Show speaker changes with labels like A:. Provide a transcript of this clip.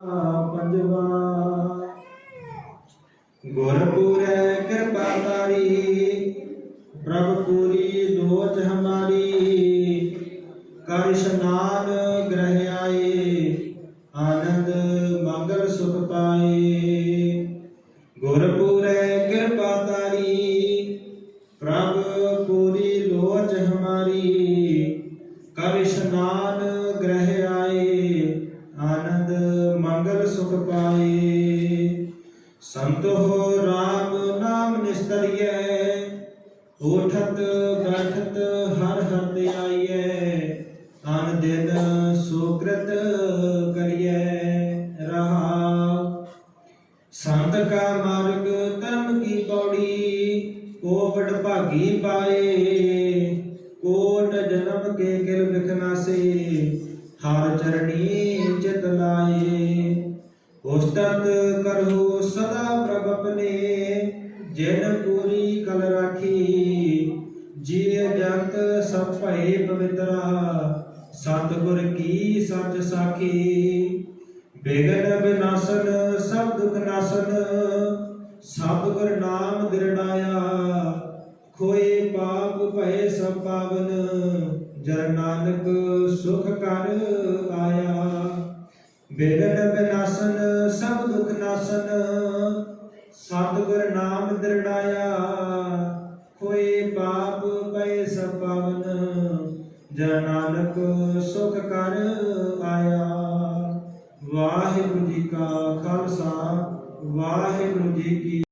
A: ਪੰਜਵਾ। ਗੁਰਪੁਰੈ ਕਿਰਪਾ ਤਾਰੀ ਪ੍ਰਭ ਪੂਰੀ ਲੋਚ ਹਮਾਰੀ ਕਰ ਇਸ਼ਨਾਨ ਗ੍ਰਹਿ ਆਏ, ਆਨੰਦ ਮੰਗਲ ਸੁਖ ਪਾਏ। ਗੁਰਪੁਰੈ ਕਿਰਪਾ ਤਾਰੀ ਪ੍ਰਭ ਪੂਰੀ ਲੋਚ ਹਮਾਰੀ ਕਰ ਇਸ਼ਨਾਨ ਗ੍ਰਹਿ ਪਾਏ ਹੋ ਰਾਮ ਨਾਮ ਨਿਸਤਰੀਐ, ਉਠਤ ਬੈਠਤ ਹਰ ਹਰ ਧਿਆਈਐ ਅਨ ਦਿਨ ਸੁਕ੍ਰਿਤ ਕਰੀਐ ਰਹਾ। ਸੰਤ ਕਾ ਮਾਰਗ ਧਰਮ ਕੀ ਪੌੜੀ ਕੋ ਵਡ ਭਾਗੀ ਪਾਏ, ਕੋਟ ਜਨਮ ਕੇ ਕਿਲ ਵਿਖਨਾਸੇ ਹਰ ਚਰਣੀ ਚਿਤ ਲਾਏ। ਉਸਤਤ ਕਰਹੁ ਸਦਾ ਪ੍ਰਭ ਆਪਣੇ ਜਿਨ ਪੂਰੀ ਕਲ ਰਾਖੀ ਜੀ ਜਗਤ ਸਭ ਭਏ ਪਵਿੱਤਰਾ, ਸਤਿਗੁਰ ਕੀ ਸੱਚ ਸਾਖੀ, ਬੇਗਨ ਬਿਨਾਸਨ, ਸਭ ਦੁਖ ਨਾਸਨ ਸਭ ਨਾਮ ਦਿਰੜਾਇਆ ਖੋਏ ਪਾਪ ਭਏ ਸਭ ਪਾਵਨ ਜਰ ਨਾਨਕ ਸੁਖ ਕਰ ਆਇਆ। ਬੇਗਨ ਬਿਨਾਸਨ ਸਭ ਦੁਖ ਨਾਸਨ ਸਤ ਨਾਮ ਦਿਰੜਾਇਆ ਖੋਏ ਪਾਪ ਭਏ ਸਭ ਪਾਵਨ ਜਨ ਨਾਨਕ ਸੁਖ ਕਰ ਆਇਆ। ਵਾਹਿਗੁਰੂ ਜੀ ਕਾ ਖਾਲਸਾ, ਵਾਹਿਗੁਰੂ ਜੀ ਕੀ